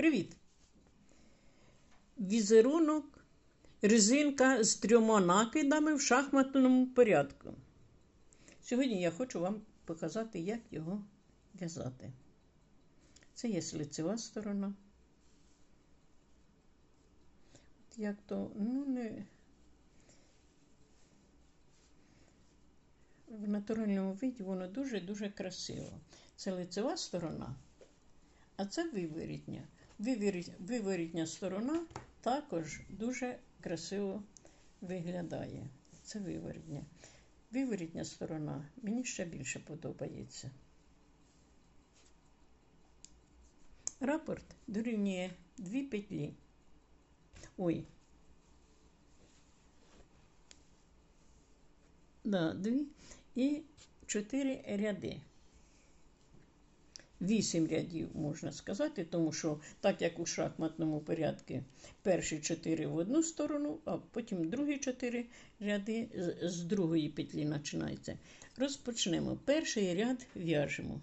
Привіт! Візерунок резинка з трьома накидами в шахматному порядку. Сьогодні я хочу вам показати, як його в'язати. Це є лицева сторона. От як то, ну, не в натуральному виді воно дуже-дуже красиво. Це лицева сторона. А це виворітня. Виворітня сторона також дуже красиво виглядає. Це виворітня. Виворітня сторона мені ще більше подобається. Рапорт дорівнює дві петлі. Ой. Да, дві і чотири ряди. Вісім рядів, можна сказати, тому що, так як у шахматному порядку, перші чотири в одну сторону, а потім другі чотири ряди з другої петлі починаються. Розпочнемо. Перший ряд в'яжемо.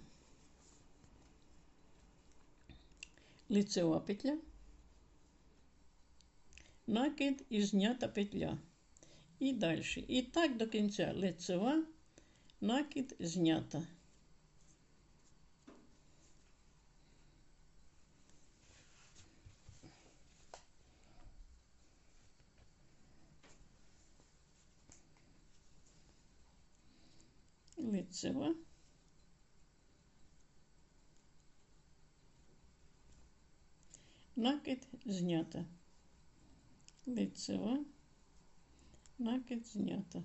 Лицева петля, накид і знята петля. І далі. І так до кінця лицева, накид знята. Лицева. Накид знята. Лицева, накид знята.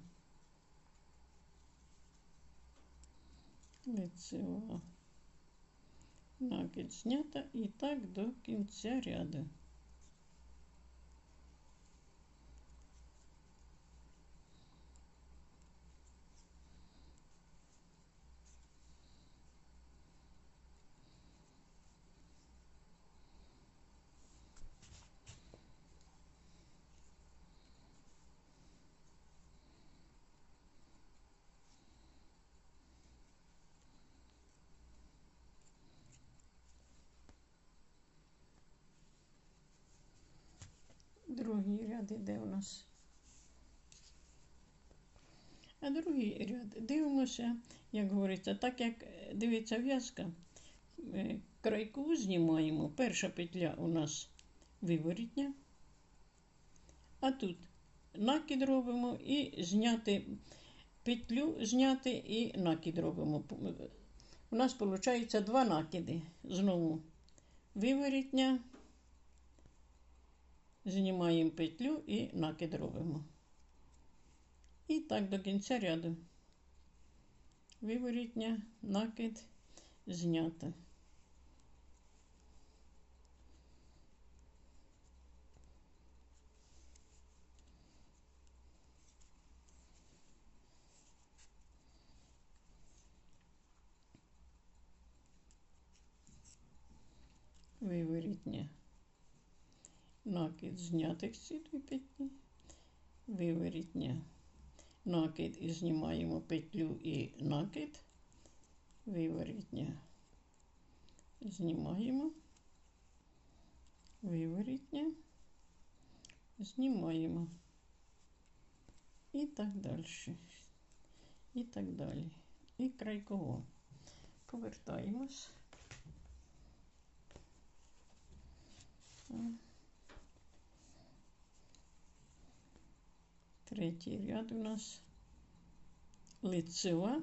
Лицева. Накид знята і так до кінця ряду. Другий ряд іде у нас. А другий ряд дивимося, як говориться, так як дивиться в'язка, е, крайку знімаємо. Перша петля у нас виворітня, а тут накид робимо і зняти петлю, зняти і накид робимо. У нас виходить два накиди. Знову виворітня. Знімаємо петлю і накид робимо. І так до кінця ряду. Виворітня, накид знято. Виворітня накид знятих ці дві петлі, виворітня, накид і знімаємо петлю і накид, виворітня, знімаємо, виворітня, знімаємо. І так далі. І так далі. І крайково. Повертаємось. Третій ряд у нас лицева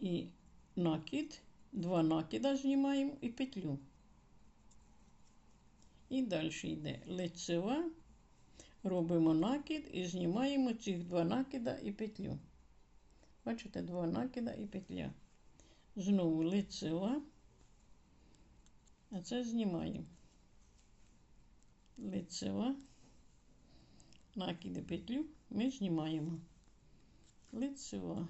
і накид, два накида знімаємо і петлю. І далі йде лицева, робимо накид і знімаємо цих два накида і петлю. Бачите, два накида і петля. Знову лицева, а це знімаємо. Лицева накиди петлю ми знімаємо лицева.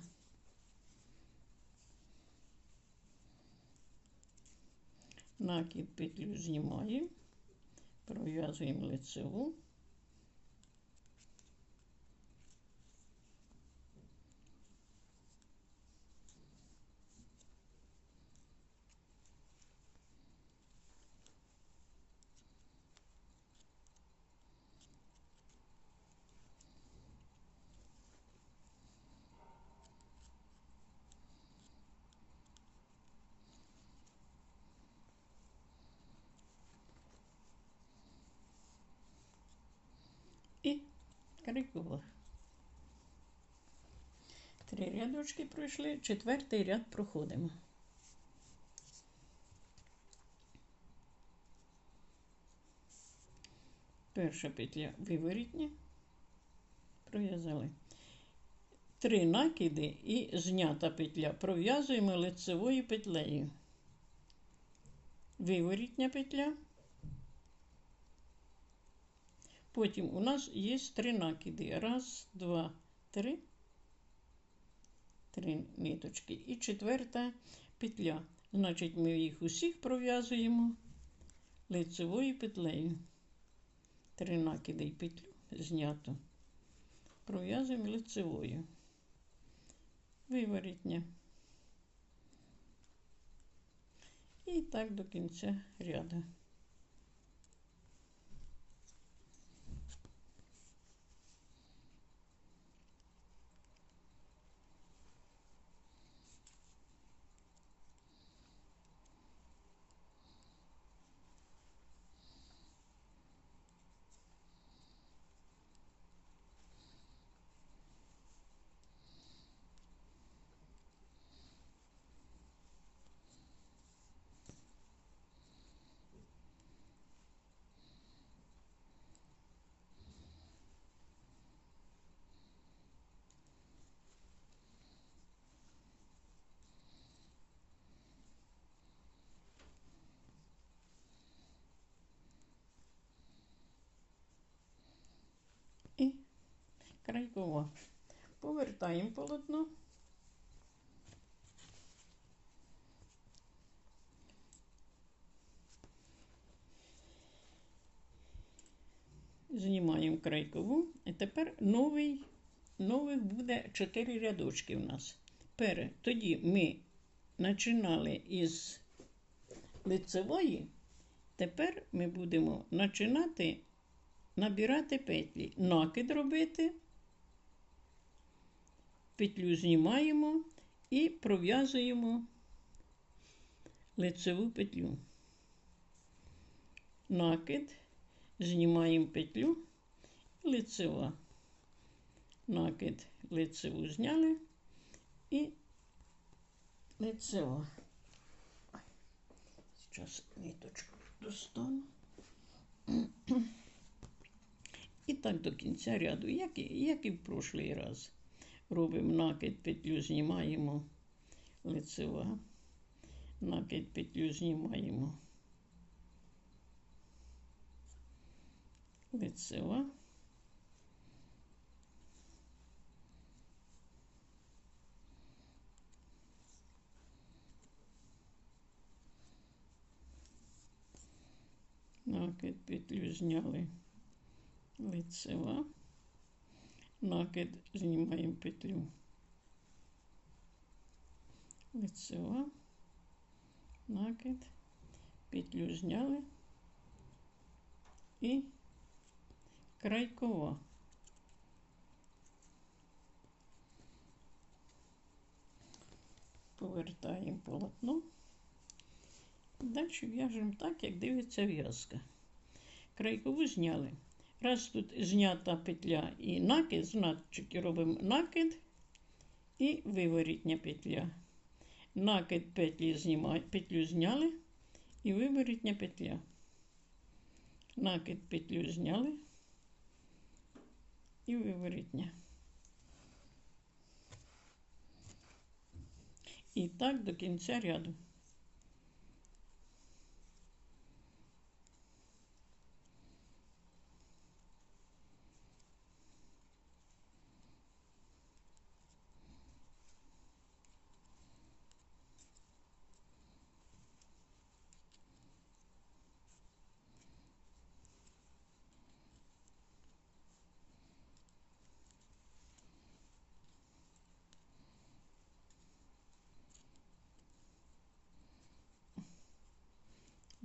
Накид петлю знімаємо, пров'язуємо лицеву. Крайкова. Три рядочки пройшли, четвертий ряд проходимо. Перша петля виворітня, пров'язали. Три накиди і знята петля. Пров'язуємо лицевою петлею. Виворітня петля. Потім у нас є три накиди. Раз, два, три. Три ниточки. І четверта петля. Значить, ми їх усіх пров'язуємо лицевою петлею. Три накиди і петлю знято. Пров'язуємо лицевою. Виворітня. І так до кінця ряду. і крайкова. Повертаємо полотно. Знімаємо крайкову. І тепер новий, нових буде 4 рядочки у нас. Пере. Тоді ми починали із лицевої, тепер ми будемо починати набирати петлі, накид робити, петлю знімаємо і пров'язуємо лицеву петлю. Накид, знімаємо петлю, лицева. Накид лицеву зняли і лицева. Зараз ниточку достану. І так до кінця ряду, як і, як і в прошлий раз. Робимо накид, петлю знімаємо. Лицева, накид петлю знімаємо. Лицева. Накид петлю зняли. Лицева, накид знімаємо петлю, лицева, накид, петлю зняли і крайкова. Повертаємо полотно. Далі в'яжемо так, як дивиться в'язка. Крайкову зняли. Раз тут знята петля і накид, значить робимо накид і виворітня петля. Накид петлі знімає, петлю зняли і виворітня петля. Накид петлю зняли і виворітня. І так до кінця ряду.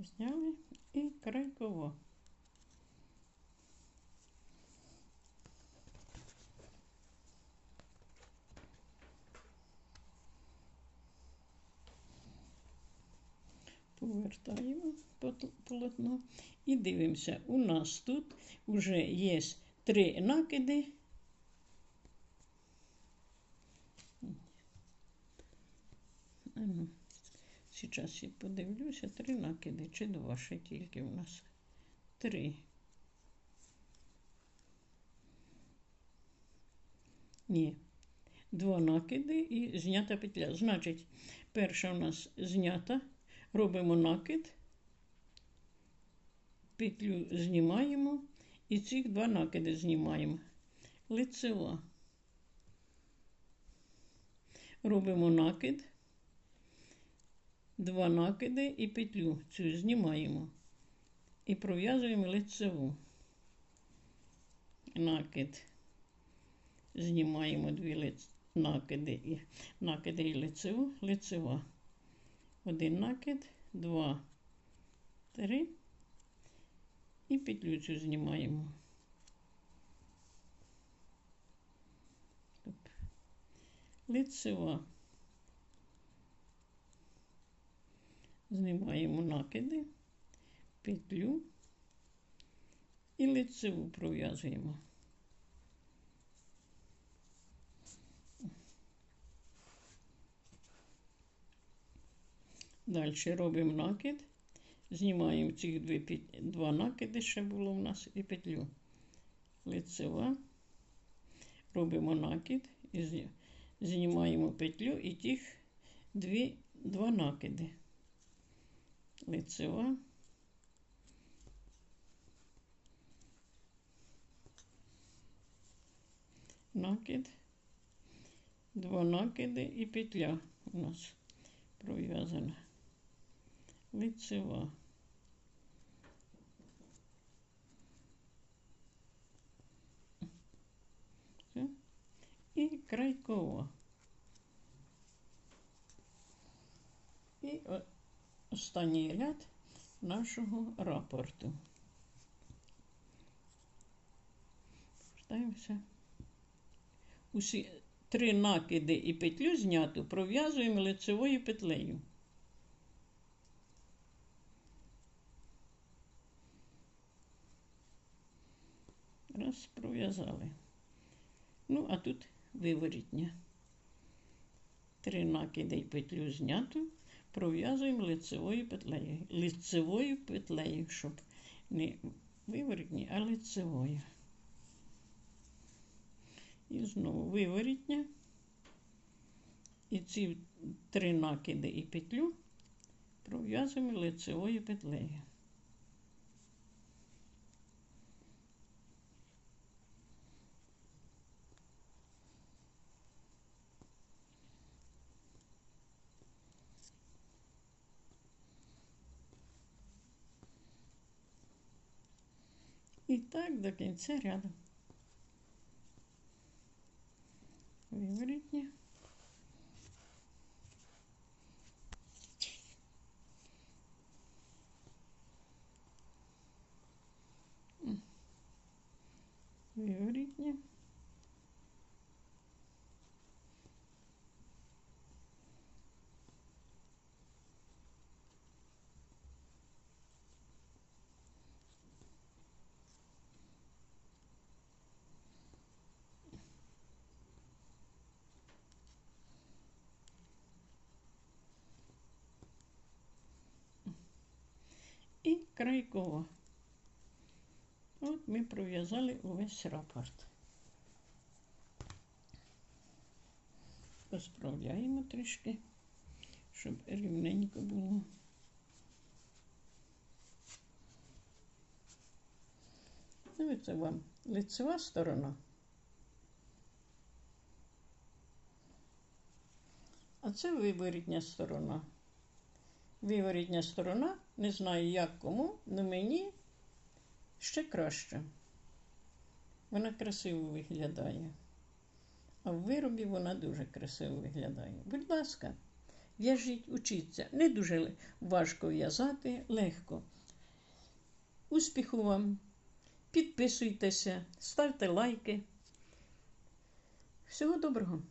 зняли і крайково. Повертаємо полотно і дивимося. У нас тут вже є три накиди. Ага зараз я подивлюся, три накиди, чи два ще тільки у нас. Три. Ні. Два накиди і знята петля. Значить, перша у нас знята. Робимо накид, петлю знімаємо і цих два накиди знімаємо. Лицева. Робимо накид, два накиди і петлю цю знімаємо. І пров'язуємо лицеву. Накид. Знімаємо дві накиди і накиди і лицеву, лицева. Один накид, два, три. І петлю цю знімаємо. Лицева. Знімаємо накиди, петлю і лицеву пров'язуємо. Далі робимо накид, знімаємо ці два накиди, ще було в нас, і петлю. Лицева. Робимо накид і знімаємо петлю і тих дві, два накиди. Лицева. Накид. Два накиди і петля у нас пров'язана. Лицева. І крайкова. І о- останній ряд нашого рапорту. Повертаємося. Усі три накиди і петлю зняту пров'язуємо лицевою петлею. Раз, пров'язали. Ну, а тут виворітня. Три накиди і петлю зняту, пров'язуємо лицевою петлею. Лицевою петлею, щоб не виворітні, а лицевою. І знову виворітня. І ці три накиди і петлю пров'язуємо лицевою петлею. І так до кінця ряду. Виворітня. Виворітня. Крайкова. От ми пров'язали увесь рапорт. Розправляємо трішки, щоб рівненько було. Ну, це вам лицева сторона. А це виворітня сторона. Виворітня сторона, не знаю як кому, але мені ще краще. Вона красиво виглядає. А в виробі вона дуже красиво виглядає. Будь ласка, в'яжіть, учіться. Не дуже важко в'язати, легко. Успіху вам! Підписуйтеся, ставте лайки. Всього доброго!